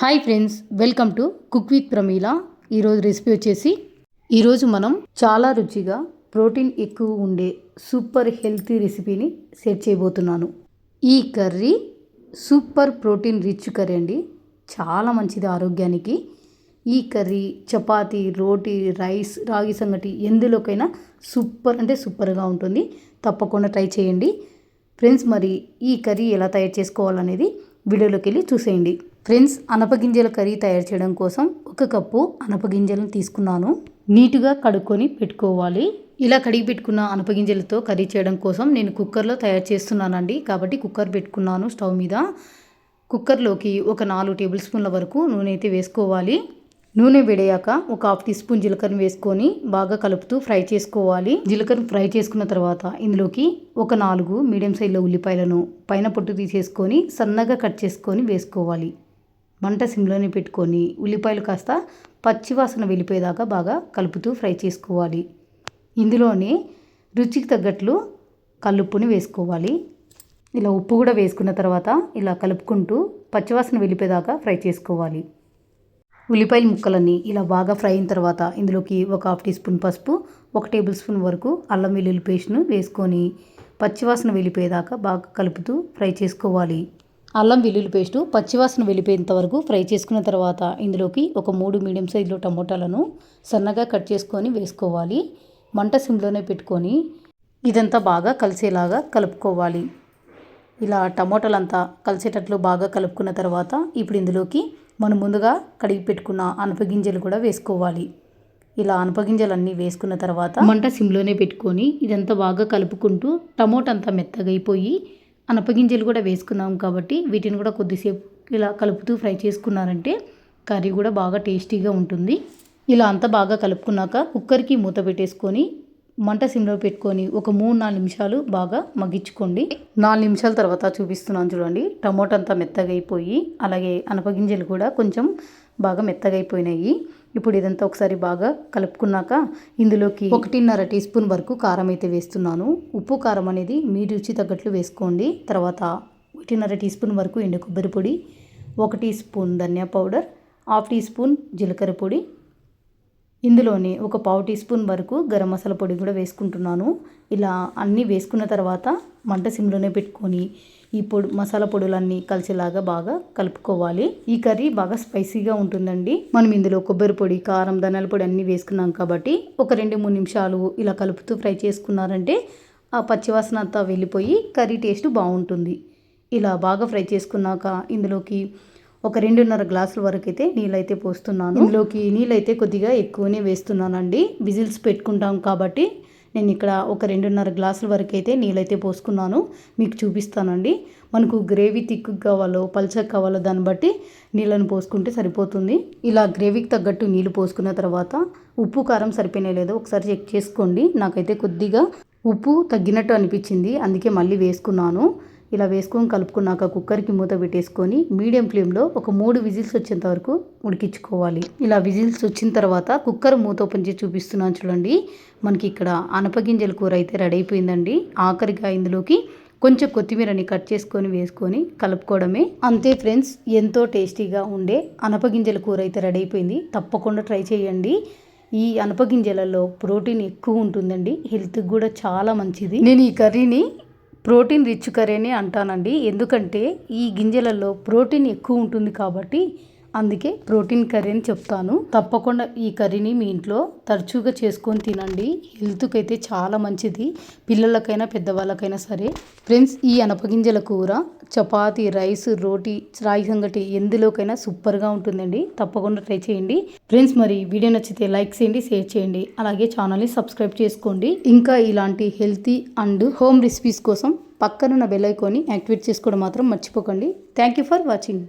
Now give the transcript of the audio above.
Hi friends welcome to cook with Pramila. ఈరోజు recipe వచ్చేసి ఈరోజు మనం చాలా రుచిగా ప్రోటీన్ ఎక్కువ ఉండే సూపర్ హెల్తీ రెసిపీని సెట్ చేయబోతున్నాను. ఈ curry super protein rich curry అండి. చాలా మంచిది ఆరోగ్యానికి. ఈ కర్రీ చపాతి రోటీ రైస్ రాగి సంగటి ఎందులోకైనా సూపర్ అంటే సూపర్గా ఉంటుంది. తప్పకుండా ట్రై చేయండి. ఫ్రెండ్స్ మరి ఈ కర్రీ ఎలా తయారు చేసుకోవాలనేది వీడియోలోకి వెళ్ళి చూసేయండి. ఫ్రెండ్స్ అనపగింజల కర్రీ తయారు చేయడం కోసం ఒక కప్పు అనపగింజలను తీసుకున్నాను. నీటుగా కడుక్కొని పెట్టుకోవాలి. ఇలా కడిగి పెట్టుకున్న అనపగింజలతో కర్రీ చేయడం కోసం నేను కుక్కర్లో తయారు చేస్తున్నానండి. కాబట్టి కుక్కర్ పెట్టుకున్నాను స్టవ్ మీద. కుక్కర్లోకి ఒక నాలుగు టేబుల్ స్పూన్ల వరకు నూనె అయితే వేసుకోవాలి. నూనె వేడయ్యాక ఒక హాఫ్ టీ స్పూన్ జీలకర్ర వేసుకొని బాగా కలుపుతూ ఫ్రై చేసుకోవాలి. జీలకర్ర ఫ్రై చేసుకున్న తర్వాత ఇందులోకి ఒక నాలుగు మీడియం సైజులో ఉల్లిపాయలను పైన పొట్టు తీసేసుకొని సన్నగా కట్ చేసుకొని వేసుకోవాలి. మంట సిమ్లోనే పెట్టుకొని ఉల్లిపాయలు కాస్త పచ్చివాసన వెళ్ళిపోయేదాకా బాగా కలుపుతూ ఫ్రై చేసుకోవాలి. ఇందులోనే రుచికి తగ్గట్లు కల్లుప్పుని వేసుకోవాలి. ఇలా ఉప్పు కూడా వేసుకున్న తర్వాత ఇలా కలుపుకుంటూ పచ్చివాసన వెళ్ళిపోయేదాకా ఫ్రై చేసుకోవాలి. ఉల్లిపాయల ముక్కలన్నీ ఇలా బాగా ఫ్రై అయిన తర్వాత ఇందులోకి ఒక హాఫ్ టీ స్పూన్ పసుపు ఒక టేబుల్ స్పూన్ వరకు అల్లం వెల్లుల్లి పేస్ట్ను వేసుకొని పచ్చివాసన వెళ్ళిపోయేదాకా బాగా కలుపుతూ ఫ్రై చేసుకోవాలి. అల్లం వెల్లుల్లి పేస్టు పచ్చివాసన వెళ్ళిపోయేంత వరకు ఫ్రై చేసుకున్న తర్వాత ఇందులోకి ఒక మూడు మీడియం సైజులో టమోటాలను సన్నగా కట్ చేసుకొని వేసుకోవాలి. మంట సిమ్లోనే పెట్టుకొని ఇదంతా బాగా కలిసేలాగా కలుపుకోవాలి. ఇలా టమోటాలంతా కలిసేటట్లు బాగా కలుపుకున్న తర్వాత ఇప్పుడు ఇందులోకి మనం ముందుగా కడిగి పెట్టుకున్న అనపగింజలు కూడా వేసుకోవాలి. ఇలా అనపగింజలన్నీ వేసుకున్న తర్వాత మంట సిమ్లోనే పెట్టుకొని ఇదంతా బాగా కలుపుకుంటూ టమోటా అంతా మెత్తగా అయిపోయి అనపగింజలు కూడా వేసుకున్నాం కాబట్టి వీటిని కూడా కొద్దిసేపు ఇలా కలుపుతూ ఫ్రై చేసుకున్నారంటే కర్రీ కూడా బాగా టేస్టీగా ఉంటుంది. ఇలా అంతా బాగా కలుపుకున్నాక కుక్కర్కి మూత పెట్టేసుకొని మంట సిమ్లో పెట్టుకొని ఒక మూడు నాలుగు నిమిషాలు బాగా మగ్గించుకోండి. నాలుగు నిమిషాల తర్వాత చూపిస్తున్నాను చూడండి. టమోటా అంతా మెత్తగా అయిపోయి అలాగే అనపగింజలు కూడా కొంచెం బాగా మెత్తగా అయిపోయినాయి. ఇప్పుడు ఇదంతా ఒకసారి బాగా కలుపుకున్నాక ఇందులోకి ఒకటిన్నర టీ స్పూన్ వరకు కారం అయితే వేస్తున్నాను. ఉప్పు కారం అనేది మీ రుచి తగ్గట్లు వేసుకోండి. తర్వాత ఒకటిన్నర టీ స్పూన్ వరకు ఎండు కొబ్బరి పొడి ఒక టీ స్పూన్ ధనియా పౌడర్ హాఫ్ టీ స్పూన్ జీలకర్ర పొడి ఇందులోనే ఒక పావు టీ స్పూన్ వరకు గరం మసాలా పొడి కూడా వేసుకుంటున్నాను. ఇలా అన్నీ వేసుకున్న తర్వాత మంట సిమ్లోనే పెట్టుకొని ఈ పొడి మసాలా పొడులన్నీ కలిసేలాగా బాగా కలుపుకోవాలి. ఈ కర్రీ బాగా స్పైసీగా ఉంటుందండి. మనం ఇందులో కొబ్బరి పొడి కారం ధనియాల పొడి అన్నీ వేసుకున్నాం కాబట్టి ఒక రెండు మూడు నిమిషాలు ఇలా కలుపుతూ ఫ్రై చేసుకున్నారంటే ఆ పచ్చివాసన అంతా వెళ్ళిపోయి కర్రీ టేస్ట్ బాగుంటుంది. ఇలా బాగా ఫ్రై చేసుకున్నాక ఇందులోకి ఒక రెండున్నర గ్లాసుల వరకు అయితే నీళ్ళైతే పోస్తున్నాను. ఇందులోకి నీళ్ళైతే కొద్దిగా ఎక్కువనే వేస్తున్నానండి. విజిల్స్ పెట్టుకుంటాం కాబట్టి నేను ఇక్కడ ఒక రెండున్నర గ్లాసుల వరకు అయితే నీళ్ళైతే పోసుకున్నాను. మీకు చూపిస్తానండి. మనకు గ్రేవీ థిక్ కావాలో పల్చగా కావాలో దాన్ని బట్టి నీళ్ళను పోసుకుంటే సరిపోతుంది. ఇలా గ్రేవీకి తగ్గట్టు నీళ్ళు పోసుకున్న తర్వాత ఉప్పు కారం సరిపోయినా లేదో ఒకసారి చెక్ చేసుకోండి. నాకైతే కొద్దిగా ఉప్పు తగ్గినట్టు అనిపించింది. అందుకే మళ్ళీ వేసుకున్నాను. ఇలా వేసుకొని కలుపుకున్నాక కుక్కర్కి మూత పెట్టేసుకొని మీడియం ఫ్లేమ్లో ఒక మూడు విజిల్స్ వచ్చేంత వరకు ఉడికించుకోవాలి. ఇలా విజిల్స్ వచ్చిన తర్వాత కుక్కర్ మూత ఓపెన్ చేసి చూపిస్తున్నాను చూడండి. మనకి ఇక్కడ అనపగింజల కూర అయితే రెడీ అయిపోయిందండి. ఆఖరిగా ఇందులోకి కొంచెం కొత్తిమీరని కట్ చేసుకొని వేసుకొని కలుపుకోవడమే. అంతే ఫ్రెండ్స్ ఎంతో టేస్టీగా ఉండే అనపగింజల కూర అయితే రెడీ అయిపోయింది. తప్పకుండా ట్రై చేయండి. ఈ అనపగింజలలో ప్రోటీన్ ఎక్కువ ఉంటుందండి. హెల్త్కి కూడా చాలా మంచిది. నేను ఈ కర్రీని ప్రోటీన్ రిచ్ కర్రీ అంటానండి. ఎందుకంటే ఈ గింజలలో ప్రోటీన్ ఎక్కువ ఉంటుంది కాబట్టి అందుకే ప్రోటీన్ కర్రీ అని చెప్తాను. తప్పకుండా ఈ కర్రీని మీ ఇంట్లో తరచుగా చేసుకొని తినండి. హెల్త్కి అయితే చాలా మంచిది. పిల్లలకైనా పెద్దవాళ్ళకైనా సరే. ఫ్రెండ్స్ ఈ అనపగింజల కూర చపాతి రైస్ రోటీ రాయి సంగటి ఎందులోకైనా సూపర్గా ఉంటుందండి. తప్పకుండా ట్రై చేయండి. ఫ్రెండ్స్ మరి వీడియో నచ్చితే లైక్ చేయండి షేర్ చేయండి. అలాగే ఛానల్ని సబ్స్క్రైబ్ చేసుకోండి. ఇంకా ఇలాంటి హెల్తీ అండ్ హోమ్ రెసిపీస్ కోసం పక్కనున్న బెల్ ఐకాన్ని యాక్టివేట్ చేసుకోవడం మాత్రం మర్చిపోకండి. Thank you for watching.